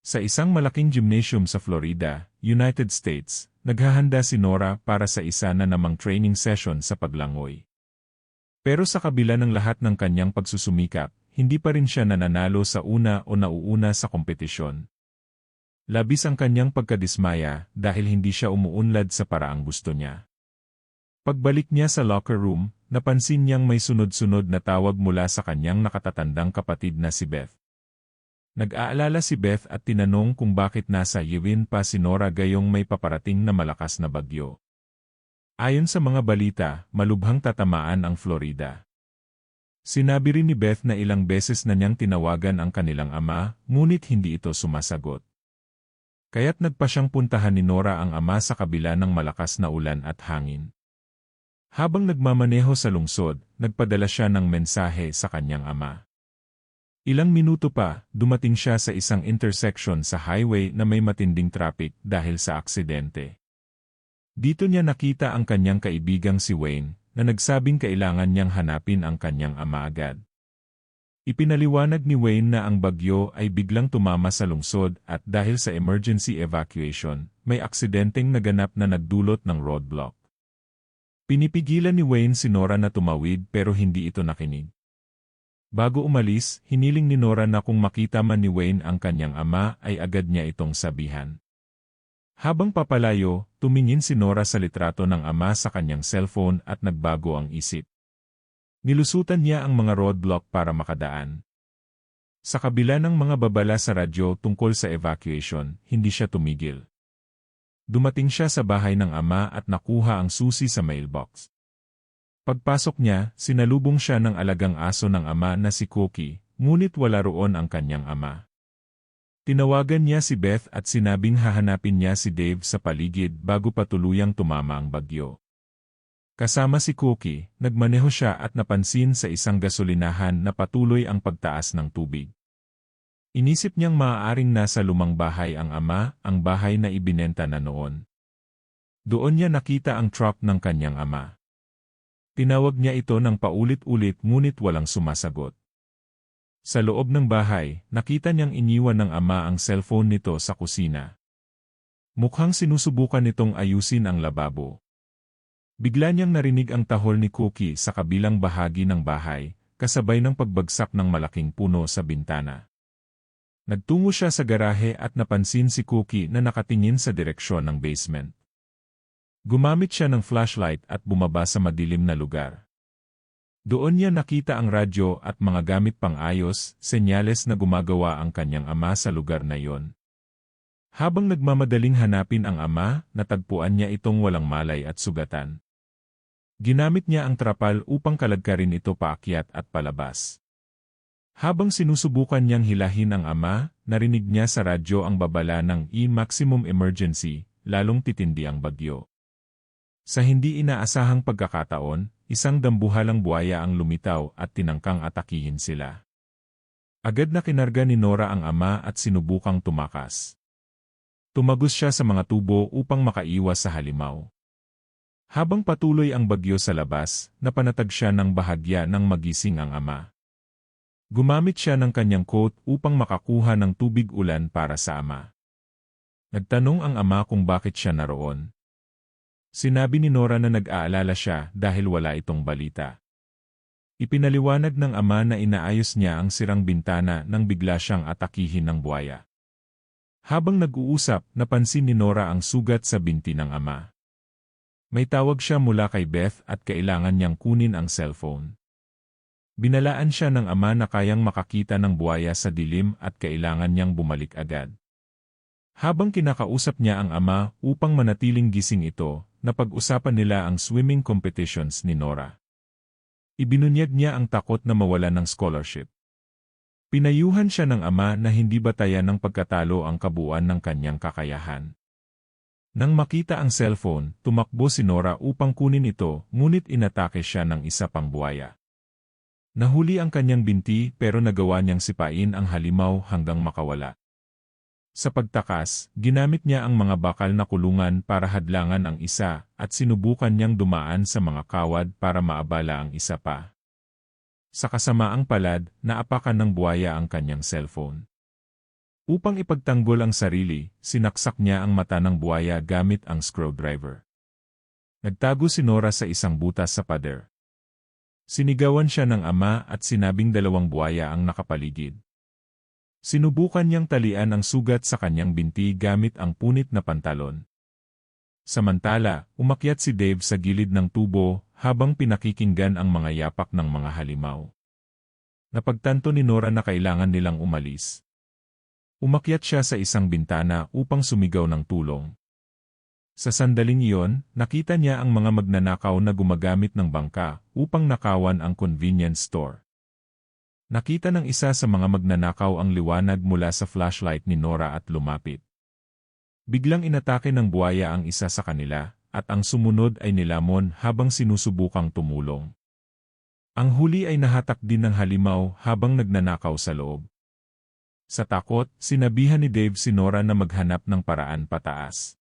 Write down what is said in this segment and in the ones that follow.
Sa isang malaking gymnasium sa Florida, United States, naghahanda si Nora para sa isa na namang training session sa paglangoy. Pero sa kabila ng lahat ng kanyang pagsusumikap, hindi pa rin siya nananalo sa una o nauuna sa kompetisyon. Labis ang kanyang pagkadismaya dahil hindi siya umuunlad sa paraang gusto niya. Pagbalik niya sa locker room, napansin niyang may sunod-sunod na tawag mula sa kanyang nakatatandang kapatid na si Beth. Nag-aalala si Beth at tinanong kung bakit nasa Yewin pa si Nora gayong may paparating na malakas na bagyo. Ayon sa mga balita, malubhang tatamaan ang Florida. Sinabi rin ni Beth na ilang beses na niyang tinawagan ang kanilang ama, ngunit hindi ito sumasagot. Kaya't nagpa siyang puntahan ni Nora ang ama sa kabila ng malakas na ulan at hangin. Habang nagmamaneho sa lungsod, nagpadala siya ng mensahe sa kanyang ama. Ilang minuto pa, dumating siya sa isang intersection sa highway na may matinding traffic dahil sa aksidente. Dito niya nakita ang kanyang kaibigang si Wayne, na nagsabing kailangan niyang hanapin ang kanyang ama agad. Ipinaliwanag ni Wayne na ang bagyo ay biglang tumama sa lungsod at dahil sa emergency evacuation, may aksidenteng naganap na nagdulot ng roadblock. Pinipigilan ni Wayne si Nora na tumawid pero hindi ito nakinig. Bago umalis, hiniling ni Nora na kung makita man ni Wayne ang kanyang ama ay agad niya itong sabihan. Habang papalayo, tumingin si Nora sa litrato ng ama sa kanyang cellphone at nagbago ang isip. Nilusutan niya ang mga roadblock para makadaan. Sa kabila ng mga babala sa radyo tungkol sa evacuation, hindi siya tumigil. Dumating siya sa bahay ng ama at nakuha ang susi sa mailbox. Pagpasok niya, sinalubong siya ng alagang aso ng ama na si Cookie, ngunit wala roon ang kanyang ama. Tinawagan niya si Beth at sinabing hahanapin niya si Dave sa paligid bago pa tuluyang tumama ang bagyo. Kasama si Cookie, nagmaneho siya at napansin sa isang gasolinahan na patuloy ang pagtaas ng tubig. Inisip niyang maaaring nasa lumang bahay ang ama, ang bahay na ibinenta na noon. Doon niya nakita ang truck ng kanyang ama. Tinawag niya ito ng paulit-ulit ngunit walang sumasagot. Sa loob ng bahay, nakita niyang iniwan ng ama ang cellphone nito sa kusina. Mukhang sinusubukan nitong ayusin ang lababo. Bigla niyang narinig ang tahol ni Cookie sa kabilang bahagi ng bahay, kasabay ng pagbagsak ng malaking puno sa bintana. Nagtungo siya sa garahe at napansin si Cookie na nakatingin sa direksyon ng basement. Gumamit siya ng flashlight at bumaba sa madilim na lugar. Doon niya nakita ang radyo at mga gamit pang-ayos, senyales na gumagawa ang kanyang ama sa lugar na iyon. Habang nagmamadaling hanapin ang ama, natagpuan niya itong walang malay at sugatan. Ginamit niya ang trapal upang kalagkarin ito paakyat at palabas. Habang sinusubukan niyang hilahin ang ama, narinig niya sa radyo ang babala ng E-maximum emergency, lalong titindi ang bagyo. Sa hindi inaasahang pagkakataon, isang dambuhalang buhaya ang lumitaw at tinangkang atakihin sila. Agad na kinarga ni Nora ang ama at sinubukang tumakas. Tumagos siya sa mga tubo upang makaiwas sa halimaw. Habang patuloy ang bagyo sa labas, napanatag siya ng bahagya ng magising ang ama. Gumamit siya ng kanyang coat upang makakuha ng tubig ulan para sa ama. Nagtanong ang ama kung bakit siya naroon. Sinabi ni Nora na nag-aalala siya dahil wala itong balita. Ipinaliwanag ng ama na inaayos niya ang sirang bintana nang bigla siyang atakihin ng buwaya. Habang nag-uusap, napansin ni Nora ang sugat sa binti ng ama. May tawag siya mula kay Beth at kailangan niyang kunin ang cellphone. Binalaan siya ng ama na kayang makakita ng buwaya sa dilim at kailangan niyang bumalik agad. Habang kinakausap niya ang ama upang manatiling gising ito, napag-usapan nila ang swimming competitions ni Nora. Ibinunyag niya ang takot na mawala ng scholarship. Pinayuhan siya ng ama na hindi batayan ng pagkatalo ang kabuuan ng kanyang kakayahan. Nang makita ang cellphone, tumakbo si Nora upang kunin ito, ngunit inatake siya ng isa pang buwaya. Nahuli ang kanyang binti pero nagawa niyang sipain ang halimaw hanggang makawala. Sa pagtakas, ginamit niya ang mga bakal na kulungan para hadlangan ang isa at sinubukan niyang dumaan sa mga kawad para maabala ang isa pa. Sa kasamaang palad, naapakan ng buwaya ang kanyang cellphone. Upang ipagtanggol ang sarili, sinaksak niya ang mata ng buhaya gamit ang screwdriver. Nagtago si Nora sa isang butas sa pader. Sinigawan siya ng ama at sinabing dalawang buhaya ang nakapaligid. Sinubukan niyang talian ang sugat sa kanyang binti gamit ang punit na pantalon. Samantala, umakyat si Dave sa gilid ng tubo habang pinakikinggan ang mga yapak ng mga halimaw. Napagtanto ni Nora na kailangan nilang umalis. Umakyat siya sa isang bintana upang sumigaw ng tulong. Sa sandaling iyon, nakita niya ang mga magnanakaw na gumagamit ng bangka upang nakawan ang convenience store. Nakita ng isa sa mga magnanakaw ang liwanag mula sa flashlight ni Nora at lumapit. Biglang inatake ng buwaya ang isa sa kanila, at ang sumunod ay nilamon habang sinusubukang tumulong. Ang huli ay nahatak din ng halimaw habang nagnanakaw sa loob. Sa takot, sinabihan ni Dave si Nora na maghanap ng paraan pataas.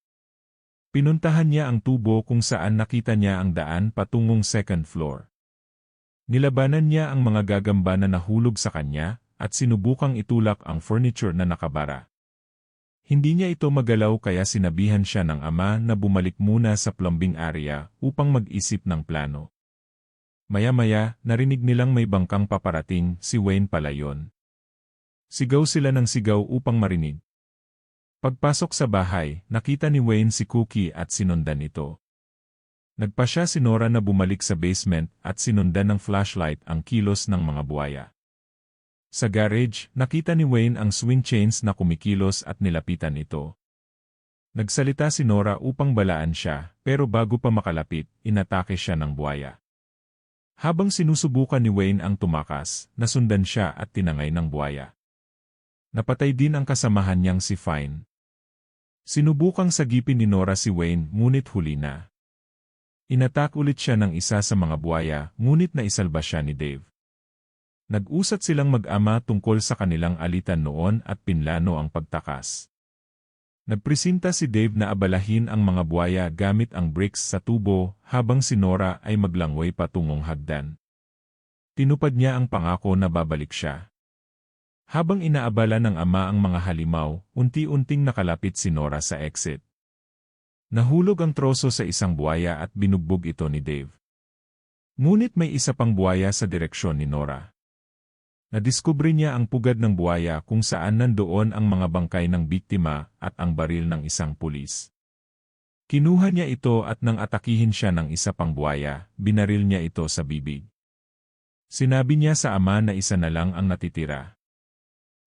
Pinuntahan niya ang tubo kung saan nakita niya ang daan patungong second floor. Nilabanan niya ang mga gagamba na nahulog sa kanya, at sinubukang itulak ang furniture na nakabara. Hindi niya ito magalaw kaya sinabihan siya ng ama na bumalik muna sa plumbing area upang mag-isip ng plano. Maya-maya, narinig nilang may bangkang paparating, si Wayne pala yon. Sigaw sila ng sigaw upang marinig. Pagpasok sa bahay, nakita ni Wayne si Cookie at sinundan ito. Nagpa siya si Nora na bumalik sa basement at sinundan ng flashlight ang kilos ng mga buwaya. Sa garage, nakita ni Wayne ang swing chains na kumikilos at nilapitan ito. Nagsalita si Nora upang balaan siya, pero bago pa makalapit, inatake siya ng buwaya. Habang sinusubukan ni Wayne ang tumakas, nasundan siya at tinangay ng buwaya. Napatay din ang kasamahan niyang si Fine. Sinubukang sagipin ni Nora si Wayne ngunit huli na. Inatak ulit siya ng isa sa mga buwaya ngunit naisalba siya ni Dave. Nag-usat silang mag-ama tungkol sa kanilang alitan noon at pinlano ang pagtakas. Nagpresinta si Dave na abalahin ang mga buwaya gamit ang bricks sa tubo habang si Nora ay maglangway patungong hagdan. Tinupad niya ang pangako na babalik siya. Habang inaabala ng ama ang mga halimaw, unti-unting nakalapit si Nora sa exit. Nahulog ang troso sa isang buwaya at binugbog ito ni Dave. Ngunit may isa pang buwaya sa direksyon ni Nora. Nadiskubre niya ang pugad ng buwaya kung saan nandoon ang mga bangkay ng biktima at ang baril ng isang pulis. Kinuha niya ito at nang atakihin siya ng isa pang buwaya, binaril niya ito sa bibig. Sinabi niya sa ama na isa na lang ang natitira.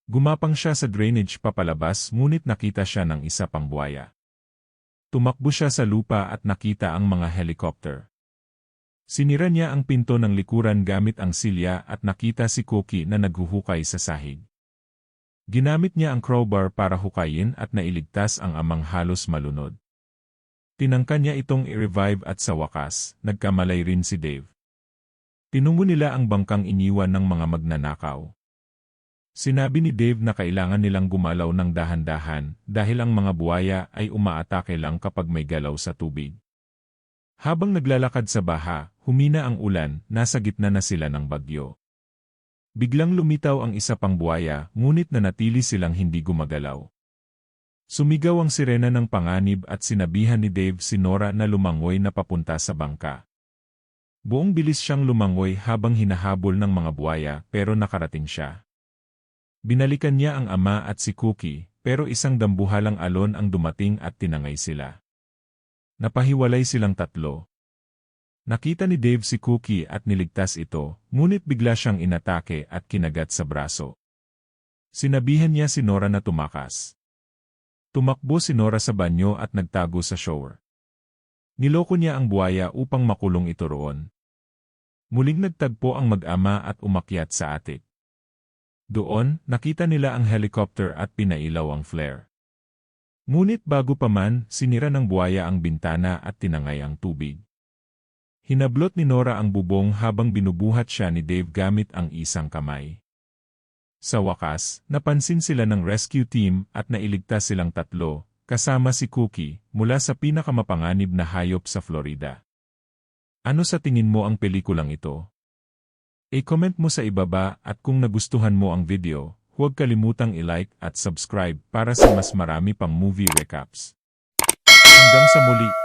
Gumapang siya sa drainage papalabas ngunit nakita siya ng isa pang buwaya. Tumakbo siya sa lupa at nakita ang mga helicopter. Sinira niya ang pinto ng likuran gamit ang silya at nakita si Cookie na naghuhukay sa sahig. Ginamit niya ang crowbar para hukayin at nailigtas ang amang halos malunod. Tinangka niya itong i-revive at sa wakas, nagkamalay rin si Dave. Tinungo nila ang bangkang iniwan ng mga magnanakaw. Sinabi ni Dave na kailangan nilang gumalaw ng dahan-dahan dahil ang mga buwaya ay umaatake lang kapag may galaw sa tubig. Habang naglalakad sa baha, humina ang ulan, nasa gitna na sila ng bagyo. Biglang lumitaw ang isa pang buwaya, ngunit nanatili silang hindi gumagalaw. Sumigaw ang sirena ng panganib at sinabihan ni Dave si Nora na lumangoy na papunta sa bangka. Buong bilis siyang lumangoy habang hinahabol ng mga buwaya pero nakarating siya. Binalikan niya ang ama at si Cookie, pero isang dambuhalang alon ang dumating at tinangay sila. Napahiwalay silang tatlo. Nakita ni Dave si Cookie at niligtas ito, ngunit bigla siyang inatake at kinagat sa braso. Sinabihan niya si Nora na tumakas. Tumakbo si Nora sa banyo at nagtago sa shower. Niloko niya ang buhaya upang makulong ito roon. Muling nagtagpo ang mag-ama at umakyat sa atik. Doon, nakita nila ang helicopter at pinailaw ang flare. Ngunit bago pa man, sinira ng buwaya ang bintana at tinangay ang tubig. Hinablot ni Nora ang bubong habang binubuhat siya ni Dave gamit ang isang kamay. Sa wakas, napansin sila ng rescue team at nailigtas silang tatlo, kasama si Cookie, mula sa pinakamapanganib na hayop sa Florida. Ano sa tingin mo ang pelikulang ito? E-comment mo sa ibaba at kung nagustuhan mo ang video, huwag kalimutang i-like at subscribe para sa mas marami pang movie recaps. Hanggang sa muli!